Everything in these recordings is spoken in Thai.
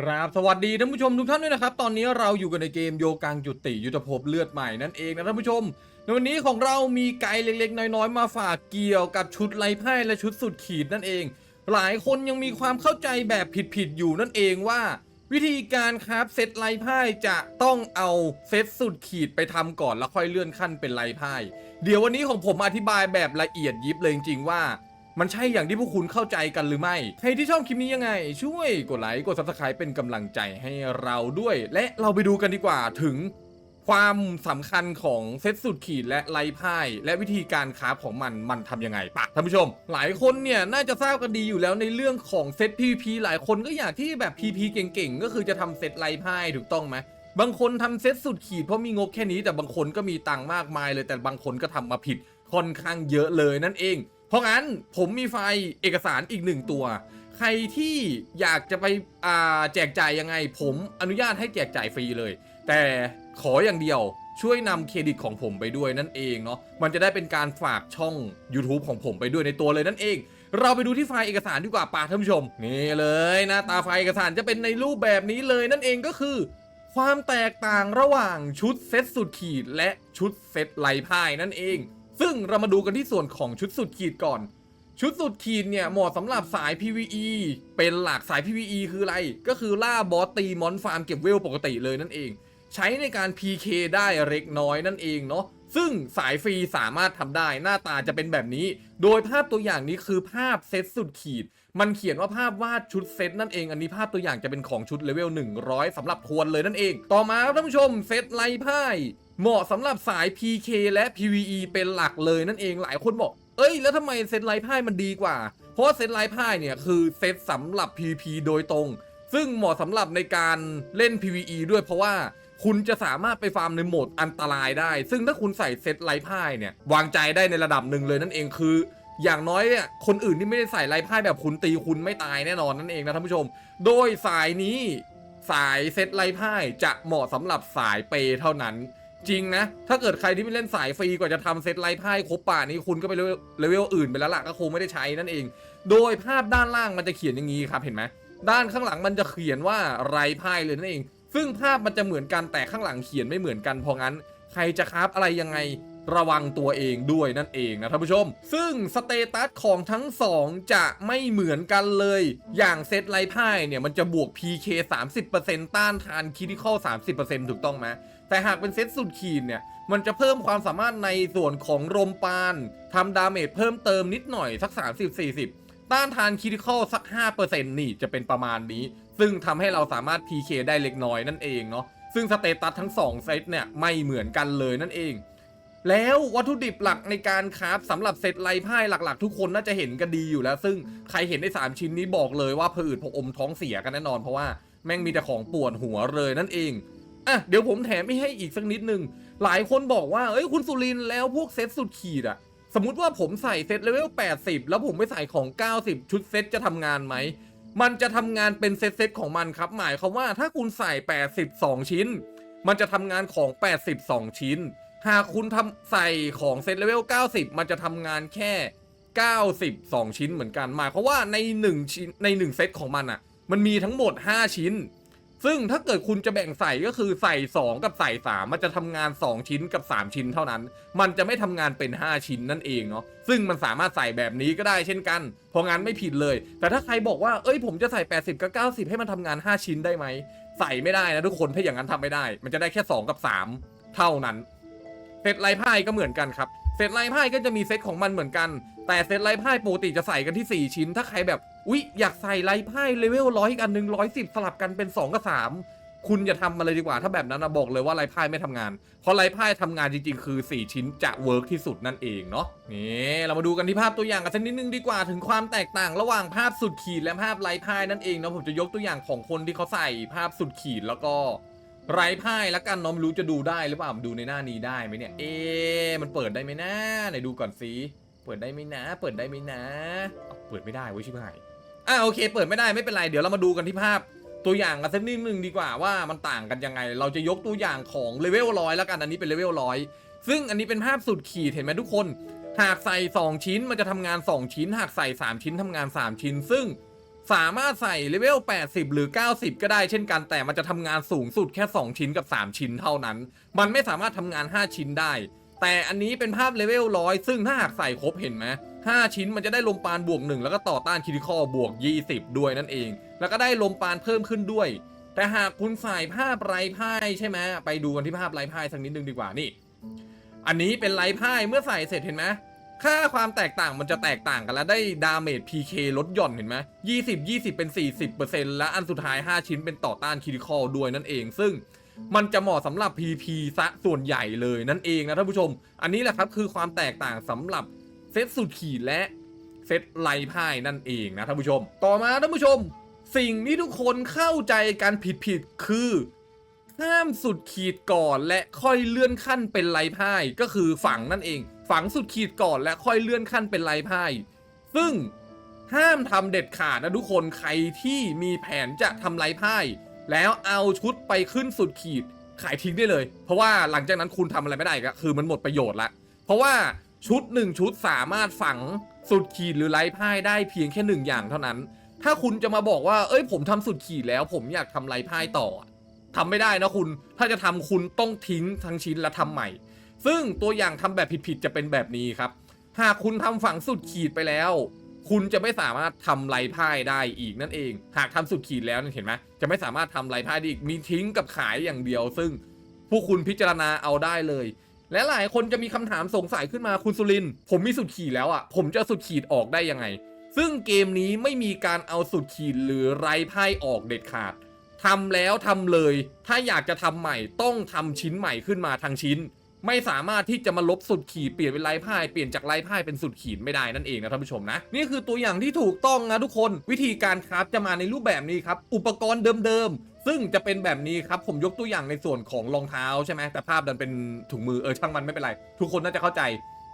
ครับสวัสดีท่านผู้ชมทุกท่านด้วยนะครับ ตอนนี้เราอยู่กันในเกมโยกังจุติยุทธภพเลือดใหม่นั่นเองนะท่านผู้ชม ในวันนี้ของเรามีไกด์เล็กๆ น้อยๆ มาฝากเกี่ยวกับชุดไล่ไพ่และชุดสุดขีดนั่นเอง หลายคนยังมีความเข้าใจแบบผิดๆอยู่นั่นเองว่า วิธีการครับเซตไล่ไพ่จะต้องเอาเซตสุดขีดไปทำก่อนแล้วค่อยเลื่อนขั้นเป็นไล่ไพ่เดี๋ยววันนี้ของผมอธิบายแบบละเอียดยิบเลยจริงๆว่า มันใช่อย่างที่พวกคุณเข้าใจกันหรือไม่ ใครที่ชอบคลิปนี้ยังไง ช่วยกดไลค์กด subscribe เป็นกำลังใจให้เราด้วย และเราไปดูกันดีกว่าถึงความสำคัญของเซตสุดขีดและไลไพ่าย และวิธีการคราฟของมันมันทำยังไงปะท่านผู้ชม หลายคนเนี่ยน่าจะทราบกันดีอยู่แล้วในเรื่องของเซต PVP หลายคนก็อยากที่แบบ PVP เก่งๆ ก็คือจะทำเซตไลไพ่ายถูกต้องไหมบางคนทำเซตสุดขีดเพราะมีงบแค่นี้แต่บางคนก็มีตังค์มากมายเลยแต่บางคนก็ทำมาผิดค่อนข้างเยอะเลยนั่นเอง เพราะงั้นผมมีไฟล์เอกสารอีกหนึ่งตัว ใครที่อยากจะไปแจกจ่ายยังไง ผมอนุญาตให้แจกจ่ายฟรีเลย แต่ขออย่างเดียวช่วยนำเครดิตของผมไปด้วยนั่นเองเนาะมันจะได้เป็นการฝากช่อง YouTube ของผมไปด้วยในตัวเลยนั่นเอง เราไปดูที่ไฟล์เอกสารดีกว่าป่าท่านผู้ชม นี่เลยหน้าตาไฟล์เอกสารจะเป็นในรูปแบบนี้เลยนั่นเองก็คือ ความแตกต่างระหว่างชุดเซตสุดขีดและชุดเซตไหลพายนั่นเอง ซึ่งเรามาดูกันที่ส่วนของชุดสุดขีดก่อน ชุดสุดขีดเนี่ยเหมาะสำหรับสาย PVE เป็นหลักสาย PVE คืออะไร ก็คือล่าบอสตีมอนฟาร์มเก็บเวลปกติเลยนั่นเอง ใช้ในการ PK ได้เล็กน้อยนั่นเองเนาะซึ่งสายฟรีสามารถทำได้หน้าตาจะเป็นแบบนี้ โดยภาพตัวอย่างนี้คือภาพเซตสุดขีด มันเขียนว่าภาพวาดชุดเซตนั่นเอง อันนี้ภาพตัวอย่างจะเป็นของชุดเลเวล100สำหรับทวนเลยนั่นเอง ต่อมาครับท่านผู้ชมเซตไล่พ่ เหมาะสำหรับสาย PK และ PVE เป็นหลักเลยนั่นเองหลายคนบอก เอ้ย แล้วทำไมเซตไล่ไพ่มันดีกว่า เพราะเซตไล่ไพ่เนี่ยคือเซตสำหรับ PVP โดยตรง ซึ่งเหมาะสำหรับในการเล่น PVE ด้วยเพราะว่าคุณจะสามารถไปฟาร์มในโหมดอันตรายได้ ซึ่งถ้าคุณใส่เซตไร้พ่ายเนี่ยวางใจได้ในระดับหนึ่งเลยนั่นเองคือ อย่างน้อยเนี่ยคนอื่นที่ไม่ได้ใส่ไร้พ่ายแบบคุณตีคุณไม่ตายแน่นอนนั่นเองนะท่านผู้ชม โดยสายนี้สายเซตไร้พ่ายจะเหมาะสำหรับสายเปย์เท่านั้น จริงนะ ถ้าเกิดใครที่ไม่เล่นสายฟรีกว่าจะทำเซตไร้พ่ายครบป่านนี้คุณก็ไปเลเวลเลเวลอื่นไปแล้วล่ะก็คงไม่ได้ใช้นั่นเอง โดยภาพด้านล่างมันจะเขียนอย่างนี้ครับเห็นไหมด้านข้างหลังมันจะเขียนว่าไร้พ่ายเลยนั่นเอง ซึ่งภาพมันจะเหมือนกันแต่ข้างหลังเขียนไม่เหมือนกันเพราะงั้น ใครจะคราฟอะไรยังไงระวังตัวเองด้วยนั่นเองนะท่านผู้ชม ซึ่งสเตตัสของทั้งสองจะไม่เหมือนกันเลย อย่างเซตไลพ่ายเนี่ยมันจะบวก PK 30%ต้านทานคิดิคอล30%ถูกต้องไหม แต่หากเป็นเซตสุดขีดเนี่ยมันจะเพิ่มความสามารถในส่วนของลมปานทำดาเมจเพิ่มเติมนิดหน่อยสัก 30-40 ต้านทานคิดิคอลสัก 5%นี่จะเป็นประมาณนี้ ซึ่งทำให้เราสามารถ PK ได้เล็กน้อยนั่นเองเนาะซึ่งสเตตัสทั้ง 2 เซตเนี่ยไม่เหมือนกันเลยนั่นเอง แล้ววัตถุดิบหลักในการคราฟสำหรับเซตไลพ่ายหลักๆ ทุกคนน่าจะเห็นกันดีอยู่แล้ว ซึ่งใครเห็นใน3ชิ้นนี้บอกเลยว่าผืดผอมท้องเสียกันแน่นอนเพราะว่าแม่งมีแต่ของปวดหัวเลยนั่นเอง อะเดี๋ยวผมแถมไม่ให้อีกสักนิดนึง หลายคนบอกว่า เอ้ยคุณสุรินแล้วพวกเซตสุดขีดอะสมมติว่าผมใส่เซตเลเวล 80 แล้วผมไปใส่ของ 90 ชุดเซตจะทำงานไหม มันจะทำงานเป็นเซตเซตของมันครับ หมายความว่าถ้าคุณใส่ 82 ชิ้น มันจะทำงานของ 82 ชิ้น หากคุณทำใส่ของเซตเลเวล 90 มันจะทำงานแค่ 92 ชิ้นเหมือนกัน หมายความว่าใน1ชิ้นใน1เซตของมันอะมันมีทั้งหมด 5 ชิ้น ซึ่งถ้าเกิดคุณจะแบ่งใส่ก็คือใส่ 2 กับใส่3มันจะทำงาน 2 ชิ้นกับ 3 ชิ้นเท่านั้น มันจะไม่ทำงานเป็น 5 ชิ้นนั่นเองเนาะซึ่งมันสามารถใส่แบบนี้ก็ได้เช่นกัน เพราะงั้นไม่ผิดเลย แต่ถ้าใครบอกว่าเอ้ยผมจะใส่ 80 กับ 90 ให้มันทำงาน 5 ชิ้นได้ไหมใส่ไม่ได้นะทุกคนถ้าอย่างนั้นทำไม่ได้ มันจะได้แค่ 2 กับ 3 เท่านั้นเซตไล่ไพ่ก็เหมือนกันครับเซตไล่ไพ่ก็จะมีเซตของมันเหมือนกัน แต่เซตไล่ไพ่ปกติจะใส่กันที่ 4 ชิ้น ถ้าใครแบบ อุ๊ยอยากใส่ไล่ไพ่เลเวลร้อยอีกอันหนึ่งร้อยสิบสลับกันเป็น2กับ3คุณอย่าทำมาเลยดีกว่า ถ้าแบบนั้นนะบอกเลยว่าไล่ไพ่ไม่ทำงาน เพราะไล่ไพ่ทำงานจริง ๆ คือ 4 ชิ้นจะเวิร์กที่สุดนั่นเองเนาะนี่เรามาดูกันที่ภาพตัวอย่างกันสักนิดนึงดีกว่าถึงความแตกต่างระหว่างภาพสุดขีดและภาพไล่ไพ่นั่นเองเนาะผมจะยกตัวอย่างของคนที่เขาใส่ภาพสุดขีดแล้วก็ไร้พ่ายแล้วกันน้องรู้จะดูได้หรือเปล่าดูในหน้านี้ได้ไหมเนี่ย เอ๊มันเปิดได้ไหมนะไหนดูก่อนสิเปิดได้ไหมนะ เปิดได้ไหมนะ เปิดไม่ได้เว้ยชิบหาย อะโอเค เปิดไม่ได้ไม่เป็นไร เดี๋ยวเรามาดูกันที่ภาพตัวอย่างกันสักนิดนึงดีกว่าว่ามันต่างกันยังไง เราจะยกตัวอย่างของเลเวลร้อยแล้วกันอันนี้เป็นเลเวลร้อยซึ่งอันนี้เป็นภาพสุดขีดเห็นไหมทุกคน หากใส่ 2 ชิ้นมันจะทำงาน 2 ชิ้น หากใส่ 3 ชิ้นทำงาน 3 ชิ้น ซึ่งสามารถใส่เลเวล 80 หรือ 90 ก็ได้เช่นกัน แต่มันจะทำงานสูงสุดแค่ 2 ชิ้นกับ 3 ชิ้นเท่านั้น มันไม่สามารถทำงาน 5 ชิ้นได้ แต่อันนี้เป็นภาพเลเวลร้อยซึ่งถ้าหากใส่ครบเห็นไหม 5 ชิ้นมันจะได้ลมปานบวก 1 แล้วก็ต่อต้านคิริคอบวก 20 ด้วยนั่นเอง แล้วก็ได้ลมปานเพิ่มขึ้นด้วย แต่หากคุณใส่ภาพไร้พ่ายใช่ไหมไปดูกันที่ภาพไร้พ่ายสักนิดนึงดีกว่านี่ อันนี้เป็นไร้พ่ายเมื่อใส่เสร็จเห็นไหมค่าความแตกต่างมันจะแตกต่างกันแล้วได้ดาเมจ PK ลดหย่อนเห็นไหม20 20 เป็น 40%และอันสุดท้าย 5 ชิ้นเป็นต่อต้านคิริคอด้วยนั่นเอง ซึ่งมันจะเหมาะสำหรับ PP ซะส่วนใหญ่เลยนั่นเองนะท่านผู้ชม อันนี้แหละครับคือความแตกต่างสำหรับ เซตสุดขีดและเซตไล่พ่ายนั่นเองนะท่านผู้ชม ต่อมาท่านผู้ชม สิ่งที่ทุกคนเข้าใจกันผิดๆคือห้ามสุดขีดก่อนและค่อยเลื่อนขั้นเป็นไร้พ่ายก็คือฝังนั่นเอง ฝังสุดขีดก่อนและค่อยเลื่อนขั้นเป็นไร้พ่าย ซึ่งห้ามทำเด็ดขาดนะทุกคนใครที่มีแผนจะทำไร้พ่าย แล้วเอาชุดไปขึ้นสุดขีดขายทิ้งได้เลย เพราะว่าหลังจากนั้นคุณทำอะไรไม่ได้ก็คือมันหมดประโยชน์ละ เพราะว่า ชุดหนึ่งชุดสามารถฝังสุดขีดหรือไร้พ่ายได้เพียงแค่หนึ่งอย่างเท่านั้น ถ้าคุณจะมาบอกว่า เอ้ย ผมทำสุดขีดแล้ว ผมอยากทำไร้พ่ายต่อทำไม่ได้นะคุณ ถ้าจะทำคุณต้องทิ้งทั้งชิ้นและทำใหม่ ซึ่งตัวอย่างทำแบบผิดๆจะเป็นแบบนี้ครับ หากคุณทำฝังสุดขีดไปแล้ว คุณจะไม่สามารถทำไร้พ่ายได้อีกนั่นเอง หากทำสุดขีดแล้วเห็นไหมจะไม่สามารถทำไร้พ่ายได้อีก มีทิ้งกับขายอย่างเดียว ซึ่งผู้คุณพิจารณาเอาได้เลย และหลายคนจะมีคำถามสงสัยขึ้นมาคุณสุริน ผมมีสุดขีดแล้วอะ ผมจะสุดขีดออกได้ยังไง ซึ่งเกมนี้ไม่มีการเอาสุดขีดหรือไร้พ่ายออกเด็ดขาดทำแล้วทำเลย ถ้าอยากจะทำใหม่ต้องทำชิ้นใหม่ขึ้นมาทางชิ้น ไม่สามารถที่จะมาลบสุดขีดเปลี่ยนเป็นไร้พ่ายเปลี่ยนจากไร้พ่ายเป็นสุดขีดไม่ได้นั่นเองนะท่านผู้ชมนะ นี่คือตัวอย่างที่ถูกต้องนะทุกคน วิธีการคราฟจะมาในรูปแบบนี้ครับ อุปกรณ์เดิมๆ ซึ่งจะเป็นแบบนี้ครับผมยกตัวอย่างในส่วนของรองเท้าใช่ไหมแต่ภาพดันเป็นถุงมือเออช่างมันไม่เป็นไร ทุกคนน่าจะเข้าใจ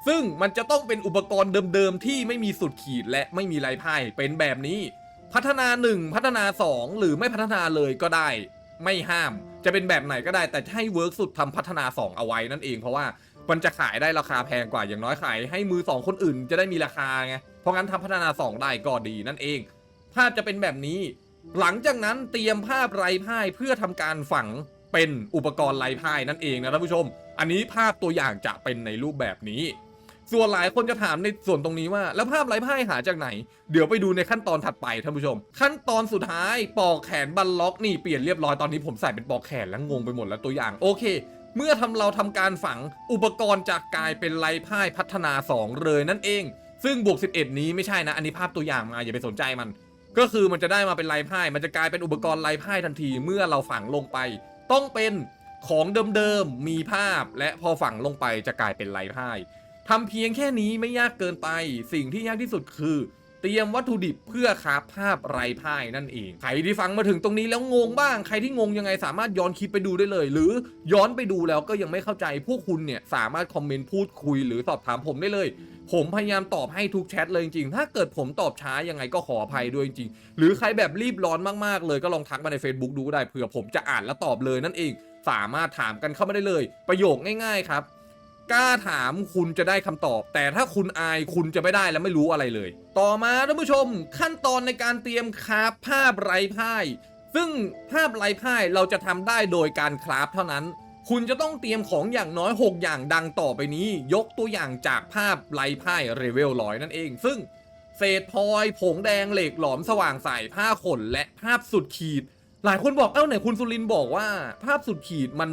ซึ่งมันจะต้องเป็นอุปกรณ์เดิมๆที่ไม่มีสุดขีดและไม่มีไร้พ่ายเป็นแบบนี้ พัฒนา 1 พัฒนา 2 หรือไม่พัฒนาเลยก็ได้ ไม่ห้ามจะเป็นแบบไหนก็ได้แต่ให้เวิร์กสุดทำพัฒนา 2 เอาไว้นั่นเอง เพราะว่ามันจะขายได้ราคาแพงกว่าอย่างน้อยขายให้มือ 2 คนอื่นจะได้มีราคาไงเพราะงั้นทำพัฒนา 2 ได้ก็ดีนั่นเอง ภาพจะเป็นแบบนี้ หลังจากนั้นเตรียมภาพไร้พ่ายเพื่อทำการฝังเป็นอุปกรณ์ไร้พ่ายนั่นเองนะท่านผู้ชม อันนี้ภาพตัวอย่างจะเป็นในรูปแบบนี้ ส่วนหลายคนจะถามในส่วนตรงนี้ว่า แล้วภาพไร้พ่ายหาจากไหน เดี๋ยวไปดูในขั้นตอนถัดไปท่านผู้ชม ขั้นตอนสุดท้ายปอกแขนบันล็อกนี่เปลี่ยนเรียบร้อยตอนนี้ผมใส่เป็นปอกแขนแล้วงงไปหมดแล้วตัวอย่างโอเคเมื่อทำเราทำการฝังอุปกรณ์จะกลายเป็นไร้พ่ายพัฒนา 2 เลยนั่นเอง ซึ่งบวก11 นี้ไม่ใช่นะ อันนี้ภาพตัวอย่างมาอย่าไปสนใจมัน ก็คือมันจะได้มาเป็นลายพ่ายมันจะกลายเป็นอุปกรณ์ลายพ่ายทันทีเมื่อเราฝังลงไป ต้องเป็นของเดิมๆมีภาพ และพอฝังลงไปจะกลายเป็นลายพ่ายทำเพียงแค่นี้ไม่ยากเกินไป สิ่งที่ยากที่สุดคือ เตรียมวัตถุดิบเพื่อคาภาพไร้พ่ายนั่นเอง ใครที่ฟังมาถึงตรงนี้แล้วงงบ้าง ใครที่งงยังไงสามารถย้อนคลิปไปดูได้เลย หรือย้อนไปดูแล้วก็ยังไม่เข้าใจพวกคุณเนี่ยสามารถคอมเมนต์พูดคุยหรือสอบถามผมได้เลย ผมพยายามตอบให้ทุกแชทเลยจริงๆ ถ้าเกิดผมตอบช้ายังไงก็ขออภัยด้วยจริงๆ หรือใครแบบรีบร้อนมากๆ เลยก็ลองทักมาใน Facebook ดูก็ได้เผื่อผมจะอ่านและตอบเลยนั่นเอง สามารถถามกันเข้ามาได้เลย ประโยคง่ายๆครับ กล้าถามคุณจะได้คำตอบ แต่ถ้าคุณอายคุณจะไม่ได้และไม่รู้อะไรเลย ต่อมาท่านผู้ชมขั้นตอนในการเตรียมคราฟภาพไร้พ่าย ซึ่งภาพไร้พ่ายเราจะทำได้โดยการคราฟเท่านั้น คุณจะต้องเตรียมของอย่างน้อย 6 อย่างดังต่อไปนี้ ยกตัวอย่างจากภาพไร้พ่ายเรเวลร้อยนั่นเอง ซึ่งเศษพลอย ผงแดงเหล็กหลอมสว่างใสผ้าขนและภาพสุดขีด หลายคนบอกเอ้าไหนคุณสุรินบอกว่า ภาพสุดขีดมัน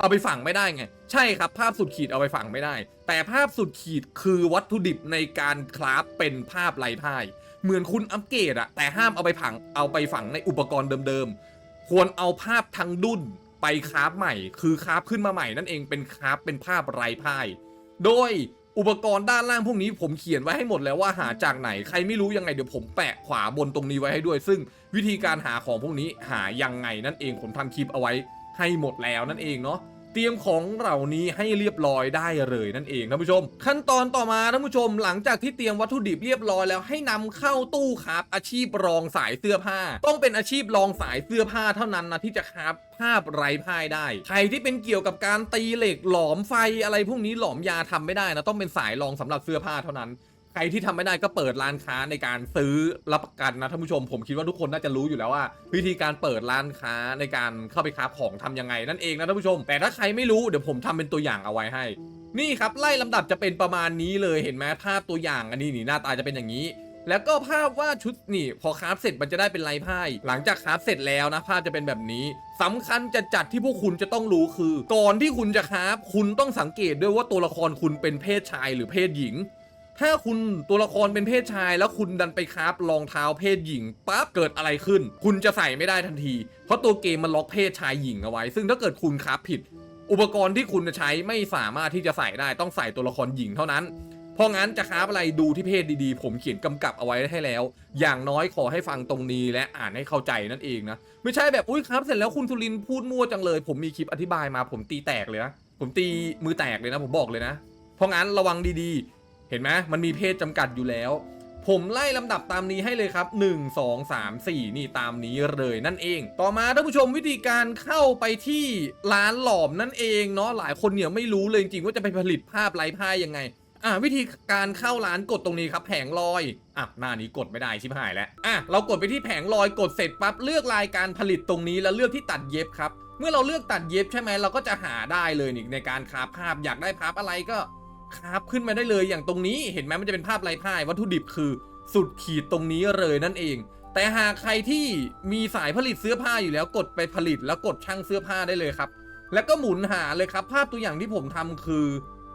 เอาไปฝังไม่ได้ไง ใช่ครับ ภาพสุดขีดเอาไปฝังไม่ได้ แต่ภาพสุดขีดคือวัตถุดิบในการคราฟเป็นภาพไร้พ่าย เหมือนคุณอัปเกรดอะแต่ห้ามเอาไปฝังเอาไปฝังในอุปกรณ์เดิมๆ ควรเอาภาพทั้งดุนไปคราฟใหม่ คือคราฟขึ้นมาใหม่นั่นเองเป็นคราฟเป็นภาพไร้พ่าย โดยอุปกรณ์ด้านล่างพวกนี้ผมเขียนไว้ให้หมดแล้วว่าหาจากไหนใครไม่รู้ยังไงเดี๋ยวผมแปะขวาบนตรงนี้ไว้ให้ด้วย ซึ่งวิธีการหาของพวกนี้หายังไงนั่นเองผมทำคลิปเอาไว้ ให้หมดแล้วนั่นเองเนาะเตรียมของเหล่านี้ให้เรียบร้อยได้เลยนั่นเองท่านผู้ชม ขั้นตอนต่อมาท่านผู้ชมหลังจากที่เตรียมวัตถุดิบเรียบร้อยแล้วให้นำเข้าตู้ครับอาชีพรองสายเสื้อผ้า ต้องเป็นอาชีพรองสายเสื้อผ้าเท่านั้นนะที่จะครับภาพไร้พ่ายได้ ใครที่เป็นเกี่ยวกับการตีเหล็กหลอมไฟอะไรพวกนี้หลอมยาทำไม่ได้นะต้องเป็นสายรองสำหรับเสื้อผ้าเท่านั้น ใครที่ทำไม่ได้ก็เปิดร้านค้าในการซื้อรับประกันนะท่านผู้ชม ผมคิดว่าทุกคนน่าจะรู้อยู่แล้วว่า วิธีการเปิดร้านค้าในการเข้าไปค้าของทำยังไงนั่นเองนะท่านผู้ชม แต่ถ้าใครไม่รู้เดี๋ยวผมทำเป็นตัวอย่างเอาไว้ให้ นี่ครับไล่ลำดับจะเป็นประมาณนี้เลยเห็นไหมภาพตัวอย่างอันนี้นี่หน้าตาจะเป็นอย่างนี้ แล้วก็ภาพว่าชุดนี่พอคราฟเสร็จมันจะได้เป็นลายไพ่หลังจากคราฟเสร็จแล้วนะภาพจะเป็นแบบนี้สำคัญจะจัดที่พวกคุณจะต้องรู้คือ ก่อนที่คุณจะคราฟคุณต้องสังเกตด้วยว่าตัวละครคุณเป็นเพศชายหรือเพศหญิง ถ้าคุณตัวละครเป็นเพศชาย แล้วคุณดันไปคราฟรองเท้าเพศหญิงปั๊บเกิดอะไรขึ้น คุณจะใส่ไม่ได้ทันที เพราะตัวเกมมันล็อกเพศชายหญิงเอาไว้ ซึ่งถ้าเกิดคุณคราฟผิด อุปกรณ์ที่คุณจะใช้ไม่สามารถที่จะใส่ได้ต้องใส่ตัวละครหญิงเท่านั้นเพราะงั้นจะคราฟอะไรดูที่เพศดีๆ ผมเขียนกำกับเอาไว้ให้แล้ว อย่างน้อยขอให้ฟังตรงนี้และอ่านให้เข้าใจนั่นเองนะไม่ใช่แบบอุ้ยครับเสร็จแล้วคุณสุรินพูดมั่วจังเลย ผมมีคลิปอธิบายมาผมตีแตกเลยนะผมตีมือแตกเลยนะ ผมบอกเลยนะ เพราะงั้นระวังดีๆ เห็นไหมมันมีเพศจำกัดอยู่แล้ว ผมไล่ลำดับตามนี้ให้เลยครับ 1 2 3 4 นี่ตามนี้เลยนั่นเอง ต่อมาท่านผู้ชมวิธีการเข้าไปที่ร้านหลอมนั่นเองเนาะหลายคนเนี่ยไม่รู้เลยจริงว่าจะไปผลิตภาพไร้ผ้ายังไงอะวิธีการเข้าร้านกดตรงนี้ครับแผงลอยอะหน้านี้กดไม่ได้ชิบหายแล้วอะเรากดไปที่แผงลอยกดเสร็จปั๊บเลือกรายการผลิตตรงนี้แล้วเลือกที่ตัดเย็บครับเมื่อเราเลือกตัดเย็บใช่ไหมเราก็จะหาได้เลยนี่ในการคาภาพอยากได้ภาพอะไรก็ คราฟขึ้นมาได้เลยอย่างตรงนี้เห็นไหมมันจะเป็นภาพลายผ้าวัตถุดิบคือสุดขีดตรงนี้เลยนั่นเอง แต่หากใครที่มีสายผลิตเสื้อผ้าอยู่แล้วกดไปผลิตแล้วกดช่างเสื้อผ้าได้เลยครับ แล้วก็หมุนหาเลยครับ ภาพตัวอย่างที่ผมทำคือ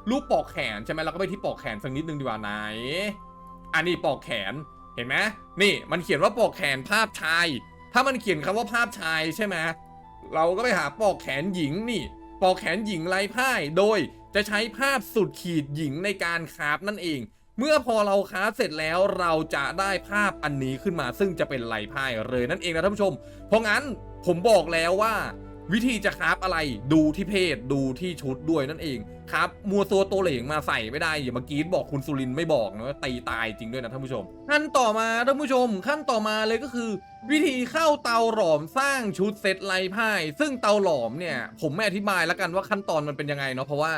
รูปปอกแขนใช่ไหมเราก็ไปที่ปอกแขนสักนิดนึงดีกว่าไหนอันนี้ปอกแขนเห็นไหมนี่มันเขียนว่าปอกแขนภาพชาย ถ้ามันเขียนคำว่าภาพชายใช่ไหมเราก็ไปหาปอกแขนหญิงนี่ ปอกแขนหญิงลายพ่ายโดย จะใช้ภาพสุดขีดหญิงในการคราฟนั่นเอง เมื่อพอเราคราฟเสร็จแล้วเราจะได้ภาพอันนี้ขึ้นมา ซึ่งจะเป็นลายพ่ายเลยนั่นเองนะท่านผู้ชม เพราะงั้นผมบอกแล้วว่าวิธีจะคราฟอะไรดูที่เพศดูที่ชุดด้วยนั่นเองครับมัวตัวโตเหลงมาใส่ไม่ได้อย่าเมื่อกี้บอกคุณสุรินไม่บอกนะตีตายจริงด้วยนะท่านผู้ชม ขั้นต่อมาท่านผู้ชม ขั้นต่อมาเลยก็คือ วิธีเข้าเตาหลอมสร้างชุดเซตไร้พ่าย ซึ่งเตาหลอมเนี่ย ผมไม่อธิบายแล้วกันว่าขั้นตอนมันเป็นยังไงเนาะเพราะว่า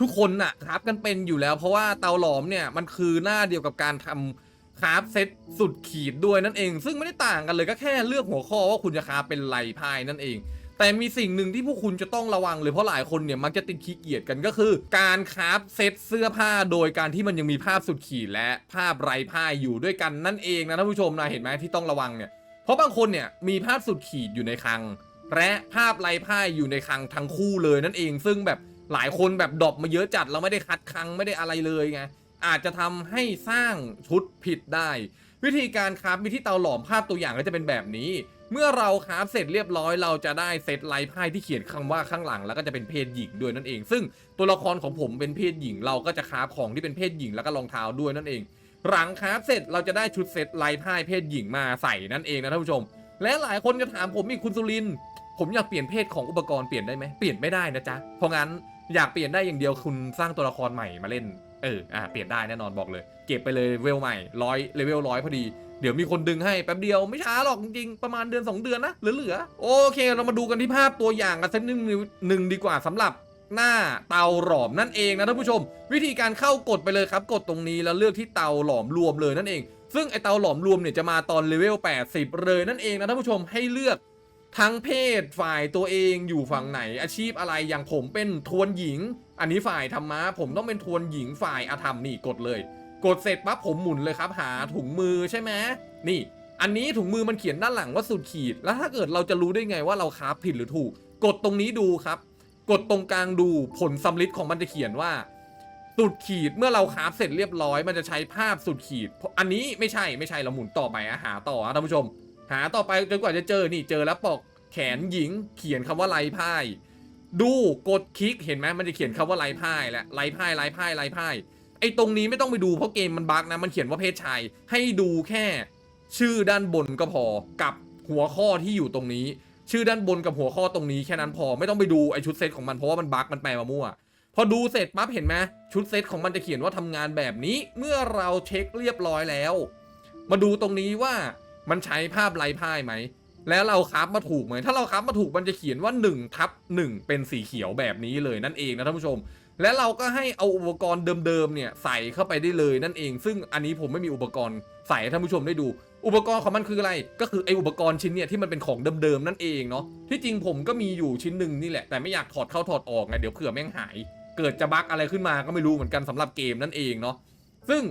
ทุกคนน่ะครับกันเป็นอยู่แล้ว เพราะว่าเตาหลอมเนี่ยมันคือหน้าเดียวกับการทำคราฟเซตสุดขีดด้วยนั่นเอง ซึ่งไม่ได้ต่างกันเลยก็แค่เลือกหัวข้อว่าคุณจะคราฟเป็นไลพายนั่นเอง แต่มีสิ่งหนึ่งที่พวกคุณจะต้องระวังเลยเพราะหลายคนเนี่ยมักจะติดขี้เกียจกันก็คือ การคราฟเซตเสื้อผ้าโดยการที่มันยังมีภาพสุดขีดและภาพไรพายอยู่ด้วยกันนั่นเองนะท่านผู้ชมนะเห็นไหมที่ต้องระวังเนี่ยเพราะบางคนเนี่ยมีภาพสุดขีดอยู่ในคลัง และภาพไรพายอยู่ในคลังทั้งคู่เลยนั่นเอง ซึ่งแบบ หลายคนแบบดรอปมาเยอะจัดเราไม่ได้คัดคังไม่ได้อะไรเลยไงอาจจะทำให้สร้างชุดผิดได้ วิธีการคราฟมีที่เตาหลอมภาพตัวอย่างก็จะเป็นแบบนี้ เมื่อเราคราฟเสร็จเรียบร้อยเราจะได้เซตลฟ์ไพ่ที่เขียนคำว่าข้างหลังแล้วก็จะเป็นเพศหญิงด้วยนั่นเอง ซึ่งตัวละครของผมเป็นเพศหญิง เราก็จะคราฟของที่เป็นเพศหญิงแล้วก็รองเท้าด้วยนั่นเอง หลังคราฟเสร็จเราจะได้ชุดเซตลฟ์ไพ่เพศหญิงมาใส่นั่นเองนะท่านผู้ชม และหลายคนจะถามผมอีกคุณสุรินผมอยากเปลี่ยนเพศของอุปกรณ์เปลี่ยนได้ไหมเปลี่ยนไม่ได้นะจ๊ะเพราะงั้น อยากเปลี่ยนได้อย่างเดียวคุณสร้างตัวละครใหม่มาเล่น เออ อ่าเปลี่ยนได้แน่นอนบอกเลย เก็บไปเลยเวลใหม่ร้อยเลเวลร้อยพอดี เดี๋ยวมีคนดึงให้แป๊บเดียวไม่ช้าหรอกจริงๆ ประมาณเดือน 2 เดือนนะเหลือๆ โอเค เรามาดูกันที่ภาพตัวอย่างกันสักนิดหนึ่งดีกว่าสำหรับหน้าเตาหลอมนั่นเองนะท่านผู้ชม วิธีการเข้ากดไปเลยครับ กดตรงนี้แล้วเลือกที่เตาหลอมรวมเลยนั่นเอง ซึ่งไอเตาหลอมรวมเนี่ยจะมาตอนเลเวล80 เลยนั่นเองนะท่านผู้ชมให้เลือก ทั้งเพศฝ่ายตัวเองอยู่ฝั่งไหน อาชีพอะไรอย่างผมเป็นทวนหญิง อันนี้ฝ่ายธรรมะผมต้องเป็นทวนหญิงฝ่ายอาธรรมนี่กดเลย กดเสร็จปั๊บผมหมุนเลยครับหาถุงมือใช่ไหมนี่ อันนี้ถุงมือมันเขียนด้านหลังว่าสุดขีด แล้วถ้าเกิดเราจะรู้ได้ไงว่าเราคราฟผิดหรือถูก กดตรงนี้ดูครับ กดตรงกลางดูผลสำลิดของมันจะเขียนว่าสุดขีดเมื่อเราคราฟเสร็จเรียบร้อย มันจะใช้ภาพสุดขีด อันนี้ไม่ใช่ไม่ใช่เราหมุนต่อไปอะหาต่อนะท่านผู้ชม หาต่อไปจนกว่าจะเจอนี่เจอแล้วปอกแขนหญิงเขียนคำว่าไร้พ่าย ดูกดคลิกเห็นไหมมันจะเขียนคำว่าไร้พ่ายและไร้พ่ายไร้พ่ายไร้พ่ายไอ้ตรงนี้ไม่ต้องไปดูเพราะเกมมันบั๊กนะมันเขียนว่าเพศชายให้ดูแค่ ชื่อด้านบนก็พอกับหัวข้อที่อยู่ตรงนี้ ชื่อด้านบนกับหัวข้อตรงนี้แค่นั้นพอไม่ต้องไปดูไอชุดเซตของมันเพราะว่ามันบั๊กมันแปลมามั่วพอดูเสร็จปั๊บเห็นไหมชุดเซตของมันจะเขียนว่าทำงานแบบนี้ เมื่อเราเช็คเรียบร้อยแล้ว มาดูตรงนี้ว่า มันใช้ภาพไร้พ่ายไหม แล้วเราคับมาถูกไหม ถ้าเราคับมาถูกมันจะเขียนว่า1ทับ1เป็นสีเขียวแบบนี้เลยนั่นเองนะท่านผู้ชม และเราก็ให้เอาอุปกรณ์เดิมๆเนี่ยใส่เข้าไปได้เลยนั่นเอง ซึ่งอันนี้ผมไม่มีอุปกรณ์ใส่ท่านผู้ชมได้ดู อุปกรณ์ของมันคืออะไร ก็คือไออุปกรณ์ชิ้นเนี่ยที่มันเป็นของเดิมๆนั่นเองเนาะ ที่จริงผมก็มีอยู่ชิ้นหนึ่งนี่แหละ แต่ไม่อยากถอดเข้าถอดออกไงเดี๋ยวเผื่อแม่งหาย เกิดจะบั๊กอะไรขึ้นมาก็ไม่รู้เหมือนกันสำหรับเกมนั่นเองเนาะ ซึ่ง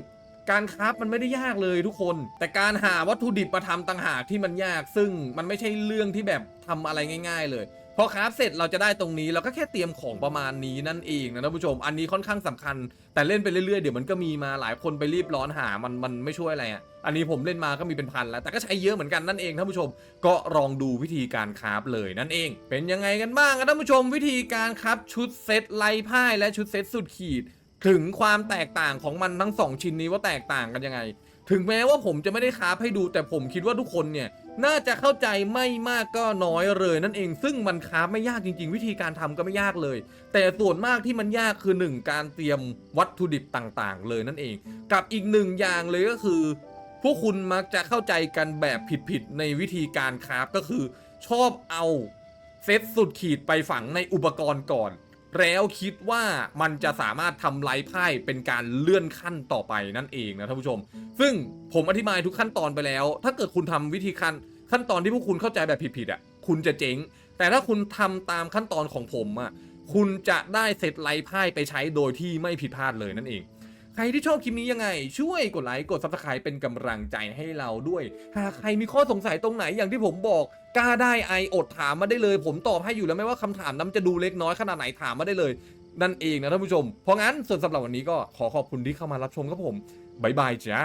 การคราฟมันไม่ได้ยากเลยทุกคน แต่การหาวัตถุดิบมาทำต่างหากที่มันยาก ซึ่งมันไม่ใช่เรื่องที่แบบทำอะไรง่าย ๆ เลยพอคราฟเสร็จเราจะได้ตรงนี้เราก็แค่เตรียมของประมาณนี้นั่นเองนะท่านผู้ชม อันนี้ค่อนข้างสำคัญ แต่เล่นไปเรื่อยๆเดี๋ยวมันก็มีมาหลายคนไปรีบร้อนหามันมันไม่ช่วยอะไรอะอันนี้ผมเล่นมาก็มีเป็นพันแล้วแต่ก็ใช้เยอะเหมือนกันนั่นเองท่านผู้ชม ก็ลองดูวิธีการคราฟเลยนั่นเอง เป็นยังไงกันบ้างท่านผู้ชม วิธีการคราฟชุดเซตไล่พ่ายและชุดเซตสุดขีด ถึงความแตกต่างของมันทั้งสองชิ้นนี้ว่าแตกต่างกันยังไง ถึงแม้ว่าผมจะไม่ได้คาให้ดู แต่ผมคิดว่าทุกคนเนี่ย น่าจะเข้าใจไม่มากก็น้อยเลยนั่นเอง ซึ่งมันคาไม่ยากจริง ๆ วิธีการทำก็ไม่ยากเลย แต่ส่วนมากที่มันยากคือ 1 การเตรียมวัตถุดิบต่างๆ เลยนั่นเอง กับอีกหนึ่งอย่างเลยก็คือ พวกคุณมักจะเข้าใจกันแบบผิดๆในวิธีการคาฟก็คือ ชอบเอาเซตสุดขีดไปฝังในอุปกรณ์ก่อน แล้วคิดว่ามันจะสามารถทำไลฟ์ไพ่เป็นการเลื่อนขั้นต่อไปนั่นเองนะท่านผู้ชม ซึ่งผมอธิบายทุกขั้นตอนไปแล้ว ถ้าเกิดคุณทำวิธีขั้นขั้นตอนที่พวกคุณเข้าใจแบบผิดๆอะคุณจะเจ๊ง แต่ถ้าคุณทำตามขั้นตอนของผมอะคุณจะได้เซตไลฟ์ไพ่ไปใช้โดยที่ไม่ผิดพลาดเลยนั่นเอง รที่ชอบคลิปนี้ยังไง ช่วยกดไลค์กด subscribe เป็นกำลังใจให้เราด้วย หากใครมีข้อสงสัยตรงไหนอย่างที่ผมบอกกล้าได้ไออดถามมาได้เลย ผมตอบให้อยู่แล้วไม่ว่าคำถามนั้นจะดูเล็กน้อยขนาดไหนถามมาได้เลย นั่นเองนะท่านผู้ชม เพราะงั้นส่วนสำหรับวันนี้ก็ขอขอบคุณที่เข้ามารับชมครับผมบายบายจ้า